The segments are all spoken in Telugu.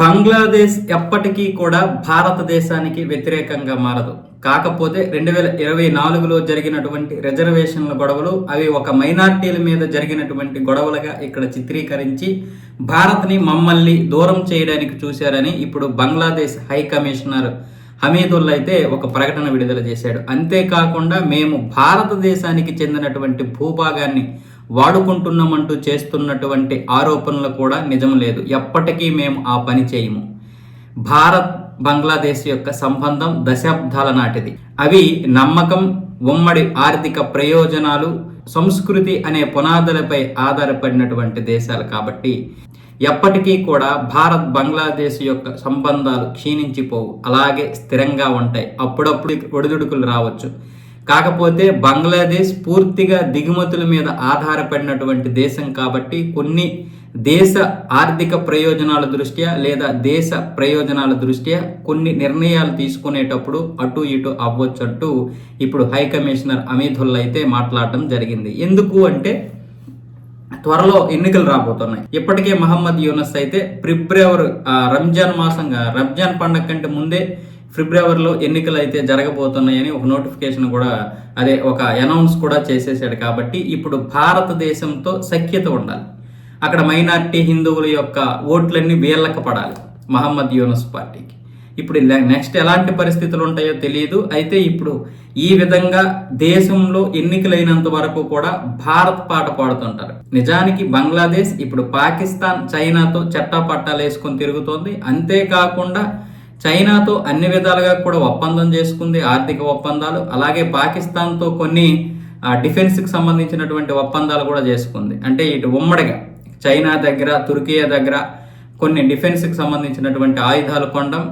బంగ్లాదేశ్ ఎప్పటికీ కూడా భారతదేశానికి వ్యతిరేకంగా మారదు. కాకపోతే రెండు వేల ఇరవై నాలుగులో జరిగినటువంటి రిజర్వేషన్ల గొడవలు అవి ఒక మైనార్టీల మీద జరిగినటువంటి గొడవలుగా ఇక్కడ చిత్రీకరించి భారత్ని మమ్మల్ని దూరం చేయడానికి చూశారని ఇప్పుడు బంగ్లాదేశ్ హై కమిషనర్ హమీదుల్లా అయితే ఒక ప్రకటన విడుదల చేశాడు. అంతేకాకుండా మేము భారతదేశానికి చెందినటువంటి భూభాగాన్ని వాడుకుంటున్నామంటూ చేస్తున్నటువంటి ఆరోపణలు కూడా నిజం లేదు. ఎప్పటికీ మేము ఆ పని చేయము. భారత్ బంగ్లాదేశ్ యొక్క సంబంధం దశాబ్దాల నాటిది. అవి నమ్మకం ఉమ్మడి ఆర్థిక ప్రయోజనాలు సంస్కృతి అనే పునాదులపై ఆధారపడినటువంటి దేశాలు కాబట్టి ఎప్పటికీ కూడా భారత్ బంగ్లాదేశ్ యొక్క సంబంధాలు క్షీణించిపోవు. అలాగే స్థిరంగా ఉంటాయి. అప్పుడప్పుడు ఒడిదుడుకులు రావచ్చు. కాకపోతే బంగ్లాదేశ్ పూర్తిగా దిగుమతుల మీద ఆధారపడినటువంటి దేశం కాబట్టి కొన్ని దేశ ఆర్థిక ప్రయోజనాల దృష్ట్యా లేదా దేశ ప్రయోజనాల దృష్ట్యా కొన్ని నిర్ణయాలు తీసుకునేటప్పుడు అటు ఇటు అవ్వచ్చంటూ ఇప్పుడు హై కమిషనర్ అమీదుల్లా అయితే మాట్లాడటం జరిగింది. ఎందుకు అంటే త్వరలో ఎన్నికలు రాబోతున్నాయి. ఇప్పటికే మహమ్మద్ యూనస్ అయితే ఫిబ్రవరి రంజాన్ మాసంగా రంజాన్ పండగ కంటే ముందే ఫిబ్రవరిలో ఎన్నికలు అయితే జరగబోతున్నాయని ఒక నోటిఫికేషన్ కూడా అదే ఒక అనౌన్స్ కూడా చేసేసాడు కాబట్టి ఇప్పుడు భారతదేశంతో సఖ్యత ఉండాలి. అక్కడ మైనార్టీ హిందువుల యొక్క ఓట్లన్నీ వీళ్ళకి పడాలి మహమ్మద్ యూనస్ పార్టీకి. ఇప్పుడు నెక్స్ట్ ఎలాంటి పరిస్థితులు ఉంటాయో తెలియదు. అయితే ఇప్పుడు ఈ విధంగా దేశంలో ఎన్నికలైనంత వరకు కూడా భారత్ పాట పాడుతుంటారు. నిజానికి బంగ్లాదేశ్ ఇప్పుడు పాకిస్తాన్ చైనాతో చట్టా పట్టాలు వేసుకొని తిరుగుతోంది. అంతేకాకుండా చైనాతో అన్ని విధాలుగా కూడా ఒప్పందం చేసుకుంది ఆర్థిక ఒప్పందాలు అలాగే పాకిస్తాన్తో కొన్ని డిఫెన్స్కి సంబంధించినటువంటి ఒప్పందాలు కూడా చేసుకుంది. అంటే ఇటు ఉమ్మడిగా చైనా దగ్గర తుర్కియా దగ్గర కొన్ని డిఫెన్స్కి సంబంధించినటువంటి ఆయుధాలు కొనడం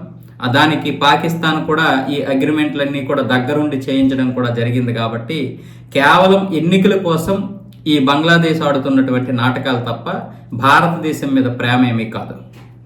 దానికి పాకిస్తాన్ కూడా ఈ అగ్రిమెంట్లన్నీ కూడా దగ్గరుండి చేయించడం కూడా జరిగింది కాబట్టి కేవలం ఎన్నికల కోసం ఈ బంగ్లాదేశ్ ఆడుతున్నటువంటి నాటకాలు తప్ప భారతదేశం మీద ప్రేమ ఏమీ కాదు.